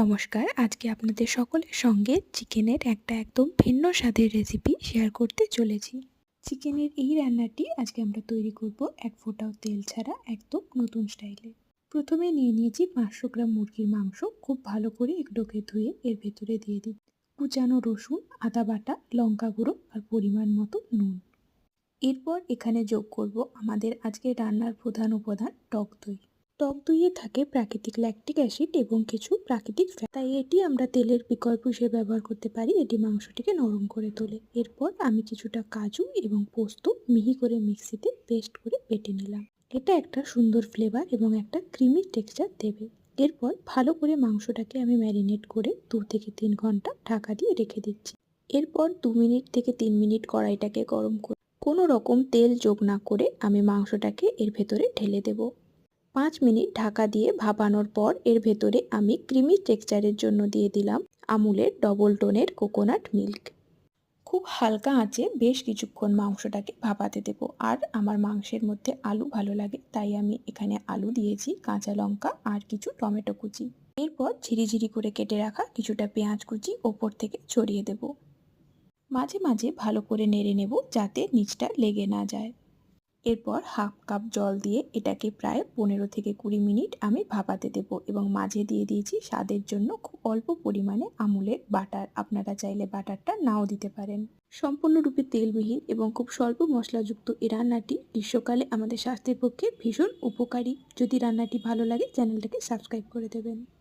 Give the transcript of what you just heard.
নমস্কার, আজকে আপনাদের সকলের সঙ্গে চিকেনের একটা একদম ভিন্ন স্বাদের রেসিপি শেয়ার করতে চলেছি। চিকেনের এই রান্নাটি আজকে আমরা তৈরি করব এক ফোঁটাও তেল ছাড়া একদম নতুন স্টাইলে প্রথমে নিয়ে নিয়েছি পাঁচশো গ্রাম মুরগির মাংস, খুব ভালো করে এগুলোকে ধুয়ে এর ভেতরে দিয়ে দিই। কুচানো রসুন, আদা বাটা, লঙ্কা গুঁড়ো আর পরিমাণ মতো নুন। এরপর এখানে যোগ করব আমাদের আজকে রান্নার প্রধান উপাদান টক দই। টক দইয়ে থাকে প্রাকৃতিক ল্যাকটিক অ্যাসিড এবং কিছু প্রাকৃতিক তাই এটি আমরা তেলের বিকল্প হিসেবে ব্যবহার করতে পারি। এটি মাংসটিকে নরম করে তোলে। এরপর আমি কিছুটা কাজু এবং পোস্ত মিহি করে মিক্সিতে পেস্ট করে বেটে নিলাম। এটা একটা সুন্দর ফ্লেভার এবং একটা ক্রিমি টেক্সচার দেবে। এরপর ভালো করে মাংসটাকে আমি ম্যারিনেট করে দু থেকে তিন ঘণ্টা ঢাকা দিয়ে রেখে দিচ্ছি। এরপর দু মিনিট থেকে তিন মিনিট কড়াইটাকে গরম করে কোনো রকম তেল যোগ না করে আমি মাংসটাকে এর ভেতরে ঢেলে দেবো। পাঁচ মিনিট ঢাকা দিয়ে ভাপানোর পর এর ভেতরে আমি ক্রিমি টেক্সচারের জন্য দিয়ে দিলাম আমুলের ডবল টোনের কোকোনাট মিল্ক খুব হালকা আঁচে বেশ কিছুক্ষণ মাংসটাকে ভাপাতে দেব। আর আমার মাংসের মধ্যে আলু ভালো লাগে, তাই আমি এখানে আলু দিয়েছি, কাঁচা লঙ্কা আর কিছু টমেটো কুচি। এরপর ঝিরিঝিরি করে কেটে রাখা কিছুটা পেঁয়াজ কুচি ওপর থেকে ছড়িয়ে দেব। মাঝে মাঝে ভালো করে নেড়ে নেব যাতে নিচটা লেগে না যায়। এরপর হাফ কাপ জল দিয়ে এটাকে প্রায় পনেরো থেকে কুড়ি মিনিট আমি ভাপাতে দেব এবং মাঝে দিয়ে দিয়েছি স্বাদের জন্য খুব অল্প পরিমাণে আমুলের বাটার। আপনারা চাইলে বাটারটা নাও দিতে পারেন। সম্পূর্ণরূপে তেলবিহীন এবং খুব স্বল্প মশলাযুক্ত এই রান্নাটি গ্রীষ্মকালে আমাদের স্বাস্থ্যের পক্ষে ভীষণ উপকারী। যদি রান্নাটি ভালো লাগে, চ্যানেলটাকে সাবস্ক্রাইব করে দেবেন।